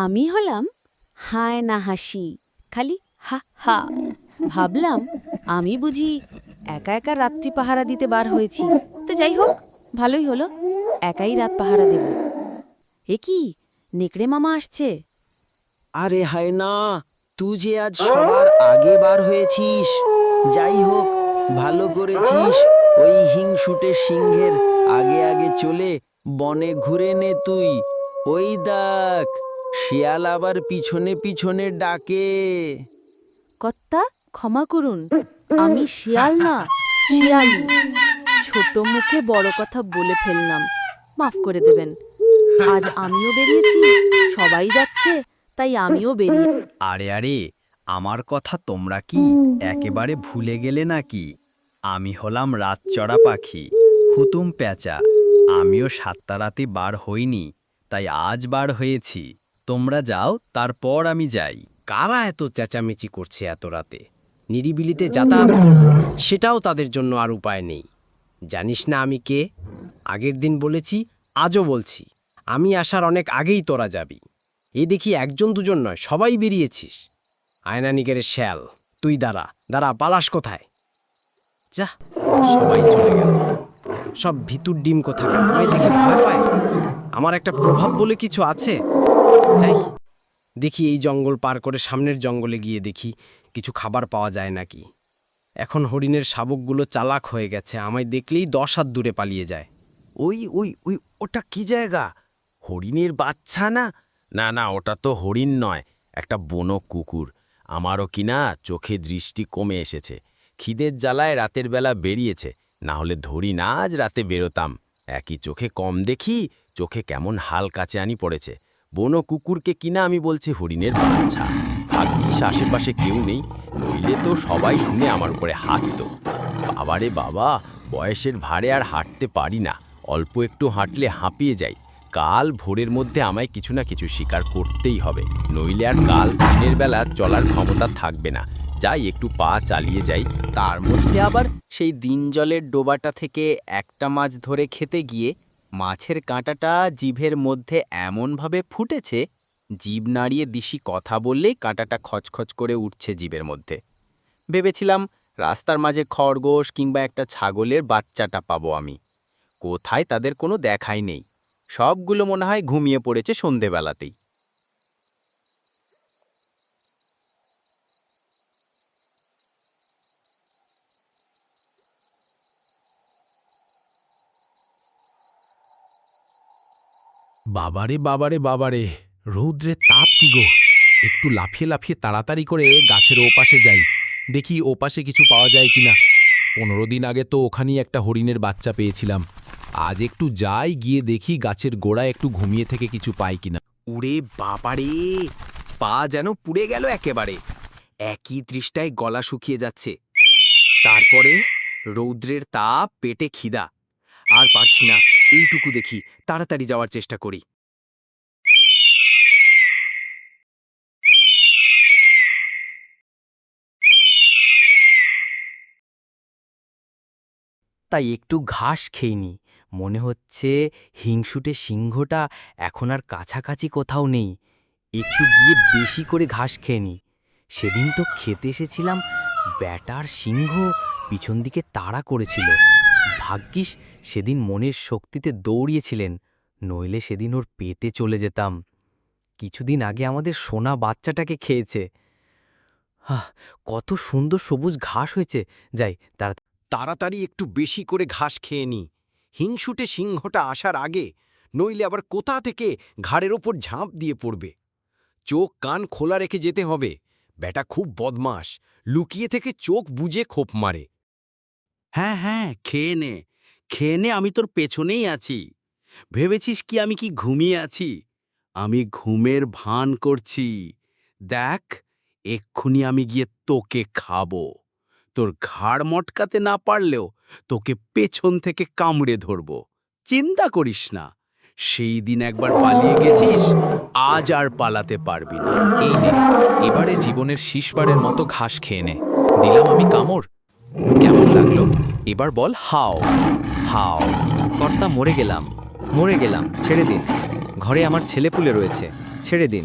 আমি হলাম হায় না হাসি, খালি হা হা। ভাবলাম আমি বুঝি একা একা রাত্রি পাহারা দিতে বার হয়েছি। তো যাই হোক, ভালোই হলো, একাই রাত পাহারা দেব। এ কি, নেকড়ে মামা আসছে? আরে হায় না, তুই যে আজ সবার আগে বার হয়েছিস, যাই হোক, ভালো করেছিস, ওই হিংসুটে সিংহের আগে আগে চলে বনে ঘুরে নে তুই। ওই দেখ। শিয়াল আবার পিছনে পিছনে ডাকে। কর্তা ক্ষমা করুন। আমি শিয়াল না শিয়ালি। ছোট মুখে বড় কথা বলে ফেললাম। মাফ করে দেবেন। আজ আমিও বেরিয়েছি সবাই যাচ্ছে তাই আমিও বেরিয়ে আরে আরে আমার কথা তোমরা কি একেবারে ভুলে গেলে নাকি? আমি হলাম রাতচড়া পাখি হুতুম প্যাঁচা। আমিও সাতটা রাতে বার হইনি তাই আজ বার হয়েছি। তোমরা যাও, তারপর আমি যাই। কারা এত চেঁচামেচি করছে এত রাতে? নিরিবিলিতে যাতায়াত সেটাও তাদের জন্য আর উপায় নেই। জানিস না আমি কে? আগের দিন বলেছি, আজও বলছি। আমি আসার অনেক আগেই তোরা যাবি। এ দেখি একজন দুজন নয়, সবাই বেরিয়েছিস। আয়না নিগেরে শ্যাল, তুই দাঁড়া দাঁড়া, পালাস কোথায়? যা, সবাই চলে গেল। সব ভিতুর ডিম কোথায় আমায় দেখে ভয় পায়। আমার একটা প্রভাব বলে কিছু আছে? যাই, দেখি এই জঙ্গল পার করে সামনের জঙ্গলে গিয়ে দেখি কিছু খাবার পাওয়া যায় নাকি। এখন হরিণের শাবকগুলো চালাক হয়ে গেছে, আমায় দেখলেই দশ হাত দূরে পালিয়ে যায়। ওই ওই ওই, ওটা কি জায়গা? হরিণের বাচ্চা না? না না, ওটা তো হরিণ নয়, একটা বনো কুকুর। আমারও কিনা চোখে দৃষ্টি কমে এসেছে। খিদের জ্বালায় রাতের বেলা বেরিয়েছে। না হলে ধরি না আজ রাতে বেরোতাম। একই চোখে কম দেখি, চোখে কেমন হাল কাছে আনি পড়েছে। বনো কুকুরকে কিনা আমি বলছি হরিণের বাচ্চা। ভাগ্যিস আশেপাশে কেউ নেই, নইলে তো সবাই শুনে আমার উপরে হাসতো। বাবারে বাবা, বয়সের ভারে আর হাঁটতে পারি না। অল্প একটু হাঁটলে হাঁপিয়ে যাই। কাল ভোরের মধ্যে আমায় কিছু না কিছু শিকার করতেই হবে। নইলে আর কাল দিনের বেলা চলার ক্ষমতা থাকবে না। যাই, একটু পা চালিয়ে যাই। তার মধ্যে আবার সেই দিন জলের ডোবাটা থেকে একটা মাছ ধরে খেতে গিয়ে মাছের কাঁটাটা জিভের মধ্যে এমনভাবে ফুটেছে, জিভ নাড়িয়ে দিশি কথা বললেই কাঁটাটা খচখচ করে উঠছে জিভের মধ্যে। ভেবেছিলাম রাস্তার মাঝে খরগোশ কিংবা একটা ছাগলের বাচ্চাটা পাবো আমি। কোথায় তাদের কোনো দেখাই নেই। সবগুলো মনে হয় ঘুমিয়ে পড়েছে সন্ধেবেলাতেই। বাবারে বাবারে বাবারে রৌদ্রের তাপ কি গো? একটু লাফিয়ে লাফিয়ে তাড়াতাড়ি করে গাছের ওপাশে যাই। দেখি ওপাশে কিছু পাওয়া যায় কিনা পনেরো দিন আগে তো ওখানেই একটা হরিণের বাচ্চা পেয়েছিলাম। আজ একটু যাই, গিয়ে দেখি গাছের গোড়ায় একটু ঘুমিয়ে থেকে কিছু পাই কিনা উড়ে বাবারে! পা যেন পুড়ে গেল একেবারে। একই দৃষ্টায় গলা শুকিয়ে যাচ্ছে। তারপরে রৌদ্রের তাপ, পেটে খিদা। আর পারছি না। এইটুকু দেখি, তাড়াতাড়ি যাওয়ার চেষ্টা করি। তাই একটু ঘাস খেইনি মনে হচ্ছে হিংসুটে সিংহটা এখন আর কাছাকাছি কোথাও নেই। একটু গিয়ে বেশি করে ঘাস খেয়ে নি। সেদিন তো খেতে এসেছিলাম, ব্যাটার সিংহ পিছন দিকে তাড়া করেছিল। ভাগ্যিস সেদিন মনের শক্তিতে দৌড়িয়েছিলেন নইলে সেদিন ওর পেতে চলে যেতাম। কিছুদিন আগে আমাদের সোনা বাচ্চাটাকে খেয়েছে। হাহ কত সুন্দর সবুজ ঘাস হয়েছে। যাই তার তাড়াতাড়ি একটু বেশি করে ঘাস খেয়ে নি। হিংসুটে সিংহটা আসার আগে নইলে আবার কোথা থেকে ঘাড়ের ওপর ঝাঁপ দিয়ে পড়বে? চোখ কান খোলা রেখে যেতে হবে। ব্যাটা খুব বদমাস লুকিয়ে থেকে চোখ বুজে খোপ মারে। হ্যাঁ হ্যাঁ খেয়ে নে। খেয়ে নে, আমি তোর পেছনেই আছি। ভেবেছিস কি আমি কি ঘুমিয়ে আছি? আমি ঘুমের ভান করছি। দেখ, এক্ষুনি আমি গিয়ে তোকে খাব। তোর ঘাড় মটকাতে না পারলেও তোকে পেছন থেকে কামড়ে ধরব। চিন্তা করিস না, সেই দিন একবার পালিয়ে গেছিস, আজ আর পালাতে পারবি না। এই নে, এবারে জীবনের শেষবারের মতো ঘাস খেয়ে নে। দিলাম আমি কামড়। কেমন লাগল? এবার বল হাও। হাও। কর্তা মরে গেলাম মরে গেলাম ছেড়ে দিন। ঘরে আমার ছেলেপুলে রয়েছে ছেড়ে দিন।